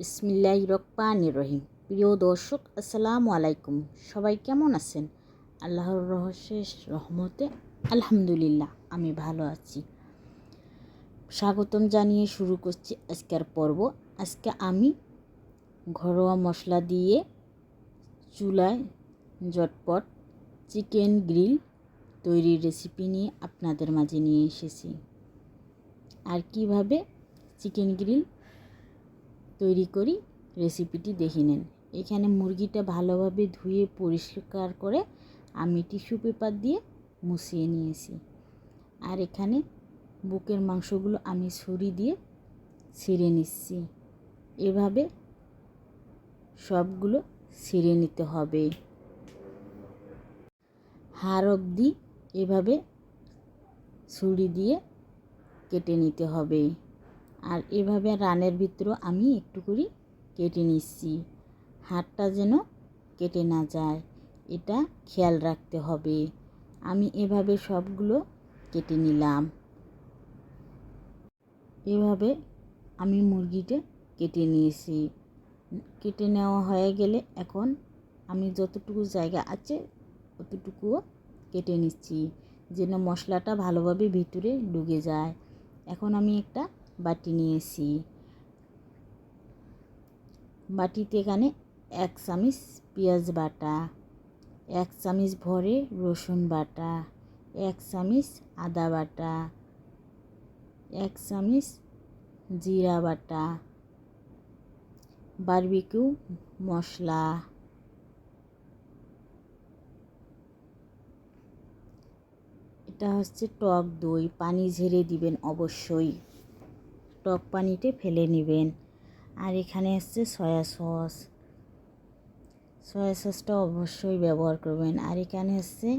বিসমিল্লাহ রকমান রহিম প্রিয় দর্শক, আসসালামু আলাইকুম। সবাই কেমন আছেন? আল্লাহর রহস্যের রহমতে আলহামদুলিল্লাহ, আমি ভালো আছি। স্বাগতম জানিয়ে শুরু করছি আজকের পর্ব। আজকে আমি ঘরোয়া মশলা দিয়ে চুলায় জটপট চিকেন গ্রিল তৈরির রেসিপি নিয়ে আপনাদের মাঝে নিয়ে এসেছি। আর কীভাবে চিকেন গ্রিল তৈরি করি রেসিপিটি দেখে নেন। এখানে মুরগিটা ভালোভাবে ধুয়ে পরিষ্কার করে আমি টিস্যু পেপার দিয়ে মুছিয়ে নিয়েছি। আর এখানে বুকের মাংসগুলো আমি ছুরি দিয়ে ছিঁড়ে নিচ্ছি। এভাবে সবগুলো ছিঁড়ে নিতে হবে। হাড় অবধি এভাবে ছুরি দিয়ে কেটে নিতে হবে। আর এভাবে রানের ভিতরেও আমি একটু করে কেটে নিচ্ছি। হাড়টা যেন কেটে না যায়, এটা খেয়াল রাখতে হবে। আমি এভাবে সবগুলো কেটে নিলাম। এভাবে আমি মুরগিটা কেটে নিয়েছি। কেটে নেওয়া হয়ে গেলে এখন আমি যতটুকু জায়গা আছে অতটুকুও কেটে নিচ্ছি, যেন মশলাটা ভালোভাবে ভিতরে ঢুকে যায়। এখন আমি একটা বাটি নিয়েছি। বাটিতে এখানে এক চামিচ পেঁয়াজ বাটা, এক চামিচ ভরে রসুন বাটা, এক চামিচ আদা বাটা, এক চামিচ জিরা বাটা, বারবিকিউ মশলা, এটা হচ্ছে টক দই, পানি ঝেড়ে দিবেন অবশ্যই। টক পানিতে ফেলে নেবেন। আর এখানে হচ্ছে সয়া সস। সয়া সসটা অবশ্যই ব্যবহার করবেন। আর এখানে হচ্ছে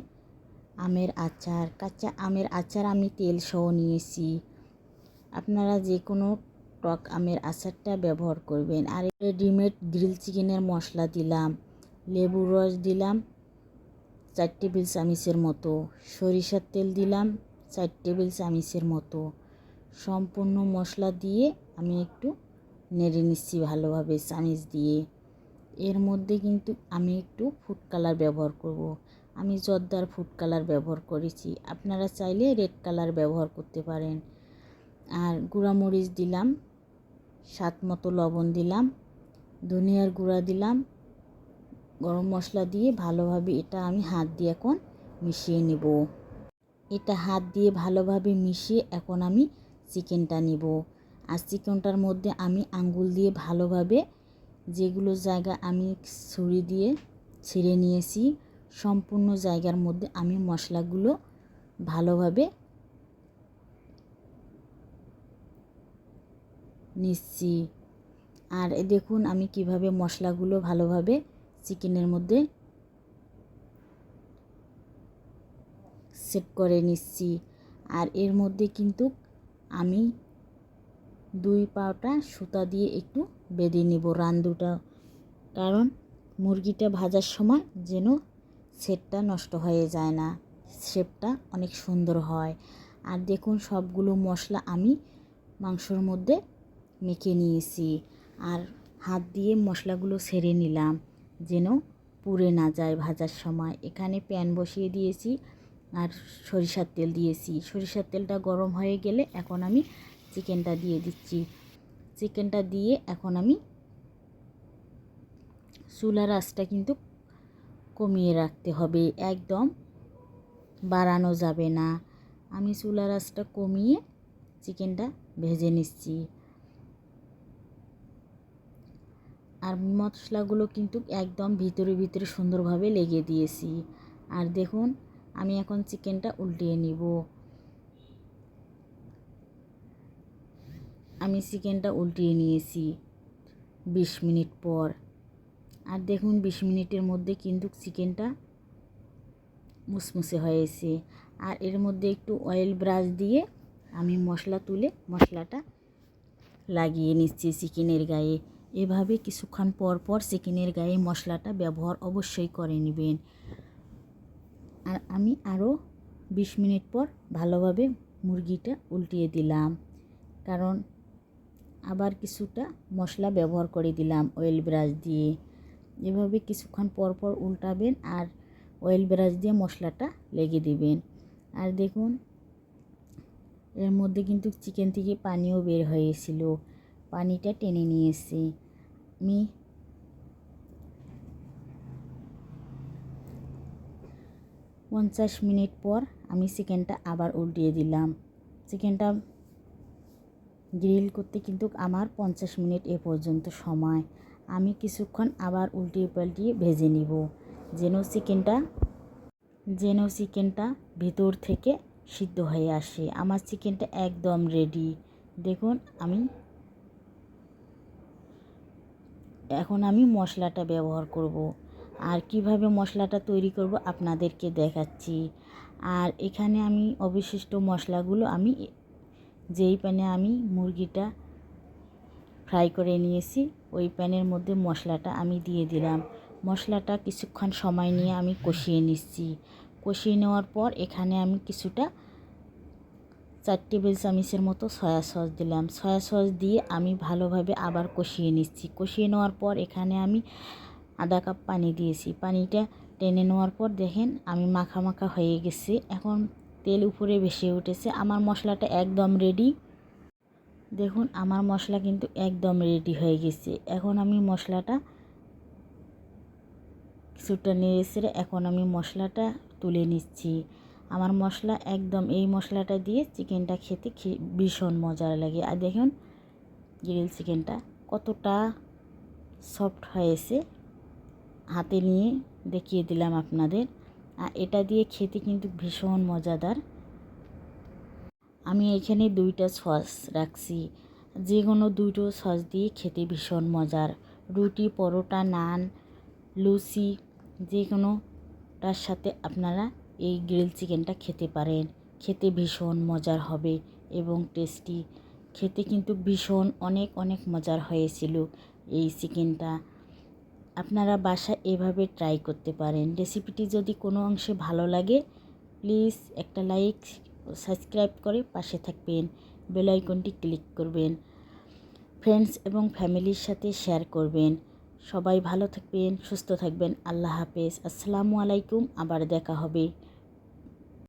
আমের আচার। কাঁচা আমের আচার আমি তেল সহ নিয়েছি। আপনারা যে কোনো টক আমের আচারটা ব্যবহার করবেন। আর রেডিমেড গ্রিল চিকেনের মশলা দিলাম, লেবুর রস দিলাম, চার টেবিল চামিচের মতো। সরিষার তেল দিলাম, চার টেবিল চামিচের মতো। সম্পূর্ণ মশলা দিয়ে আমি একটু নেড়ে নিচ্ছি ভালোভাবে, চামিচ দিয়ে। এর মধ্যে কিন্তু আমি একটু ফুড কালার ব্যবহার করব। আমি জর্দার ফুড কালার ব্যবহার করেছি। আপনারা চাইলে রেড কালার ব্যবহার করতে পারেন। আর গুঁড়ামরিচ দিলাম, স্বাদ মতো লবণ দিলাম, ধনিয়ার গুঁড়া দিলাম। গরম মশলা দিয়ে ভালোভাবে এটা আমি হাত দিয়ে এখন মিশিয়ে নেব। এটা হাত দিয়ে ভালোভাবে মিশিয়ে এখন আমি চিকেনটা নিব। আর চিকেনটার মধ্যে আমি আঙ্গুল দিয়ে ভালোভাবে যেগুলো জায়গা আমি ছুরি দিয়ে ছিঁড়ে নিয়েছি, সম্পূর্ণ জায়গার মধ্যে আমি মশলাগুলো ভালোভাবে নিচ্ছি। আর দেখুন আমি কীভাবে মশলাগুলো ভালোভাবে চিকেনের মধ্যে সেট করে নিচ্ছি। আর এর মধ্যে কিন্তু আমি দুই পাওটা সুতা দিয়ে একটু বেঁধে নেব রান্দুটা। কারণ মুরগিটা ভাজার সময় যেন সেটটা নষ্ট হয়ে যায় না, শেপটা অনেক সুন্দর হয়। আর দেখুন, সবগুলো মশলা আমি মাংসর মধ্যে মেখে নিয়েছি। আর হাত দিয়ে মশলাগুলো সেরে নিলাম, যেন পুড়ে না যায় ভাজার সময়। এখানে প্যান বসিয়ে দিয়েছি। আর সরিষার তেল দিয়েছি। সরিষার তেলটা গরম হয়ে গেলে এখন আমি চিকেনটা দিয়ে দিচ্ছি। চিকেনটা দিয়ে এখন আমি চুলার আঁচটা কিন্তু কমিয়ে রাখতে হবে। একদম বাড়ানো যাবে না। আমি চুলার আঁচটা কমিয়ে চিকেনটা ভেজে নিচ্ছি। আর মশলাগুলো কিন্তু একদম ভিতরে ভিতরে সুন্দরভাবে লেগে দিয়েছি। আর দেখুন আমি এখন চিকেনটা উল্টিয়ে নিব। আমি চিকেনটা উল্টিয়ে নিয়েছি বিশ মিনিট পর। আর দেখুন বিশ মিনিটের মধ্যে কিন্তু চিকেনটা মুসমুসে হয়েছে। আর এর মধ্যে একটু অয়েল ব্রাশ দিয়ে আমি মশলা তুলে মশলাটা লাগিয়ে নিচ্ছি চিকেনের গায়ে। এভাবে কিছুক্ষণ পর পর চিকেনের গায়ে মশলাটা ব্যবহার অবশ্যই করে নেবেন। আর আমি আরও বিশ মিনিট পর ভালোভাবে মুরগিটা উল্টিয়ে দিলাম। কারণ আবার কিছুটা মশলা ব্যবহার করে দিলাম অয়েল ব্রাশ দিয়ে। এভাবে কিছুক্ষণ পর পর উল্টাবেন আর অয়েল ব্রাশ দিয়ে মশলাটা লেগে দিবেন। আর দেখুন, এর মধ্যে কিন্তু চিকেন থেকে পানিও বের হয়েছিল। পানিটা টেনে নিয়েছি আমি পঞ্চাশ মিনিট পর আমি চিকেনটা আবার উল্টিয়ে দিলাম। চিকেনটা গ্রিল করতে কিন্তু আমার পঞ্চাশ মিনিট এ পর্যন্ত সময়। আমি কিছুক্ষণ আবার উল্টিয়ে পাল্টিয়ে ভেজে নিব। যেন চিকেনটা যেন চিকেনটা ভিতর থেকে সিদ্ধ হয়ে আসে। আমার চিকেনটা একদম রেডি দেখুন, আমি এখন আমি মশলাটা ব্যবহার করব। আর কীভাবে মশলাটা তৈরি করব আপনাদেরকে দেখাচ্ছি। আর এখানে আমি অবশিষ্ট মশলাগুলো আমি যেই প্যানে আমি মুরগিটা ফ্রাই করে নিয়েছি, ওই প্যানের মধ্যে মশলাটা আমি দিয়ে দিলাম। মশলাটা কিছুক্ষণ সময় নিয়ে আমি কষিয়ে নিচ্ছি। কষিয়ে নেওয়ার পর এখানে আমি কিছুটা চার টেবিল চামচের মতো সয়া সস দিলাম। সয়া সস দিয়ে আমি ভালোভাবে আবার কষিয়ে নিচ্ছি। কষিয়ে নেওয়ার পর এখানে আমি আধা কাপ পানি দিয়েছি। পানিটা টেনে নেওয়ার পর দেখেন আমি মাখা মাখা হয়ে গেছে। এখন তেল উপরে ভেসে উঠেছে। আমার মশলাটা একদম রেডি দেখুন, আমার মশলা কিন্তু একদম রেডি হয়ে গেছে। এখন আমি মশলাটা কিছুটা নেড়ে এখন আমি মশলাটা তুলে নিচ্ছি। আমার মশলা একদম এই মশলাটা দিয়ে চিকেনটা খেতে ভীষণ মজার লাগে। আর দেখুন গ্রিল চিকেনটা কতটা সফট হয়েছে। হাতে নিয়ে দেখিয়ে দিলাম আপনাদের। আর এটা দিয়ে খেতে কিন্তু ভীষণ মজাদার। আমি এখানে দুইটা সস রাখছি। যে কোনো দুটো সস দিয়ে খেতে ভীষণ মজার। রুটি, পরোটা, নান, লুচি, যে কোনোটার সাথে আপনারা এই গ্রিল চিকেনটা খেতে পারেন। খেতে ভীষণ মজার হবে এবং টেস্টি। খেতে কিন্তু ভীষণ অনেক অনেক মজার হয়েছিল এই চিকেনটা। আপনারা বাসা এভাবে ট্রাই করতে পারেন। রেসিপিটি যদি কোনো অংশে ভালো লাগে প্লিজ একটা লাইক সাবস্ক্রাইব করে পাশে থাকবেন। বেল আইকনটি ক্লিক করবেন। ফ্রেন্ডস এবং ফ্যামিলির সাথে শেয়ার করবেন। সবাই ভালো থাকবেন, সুস্থ থাকবেন। আল্লাহ হাফেজ। আসসালামু আলাইকুম। আবার দেখা হবে।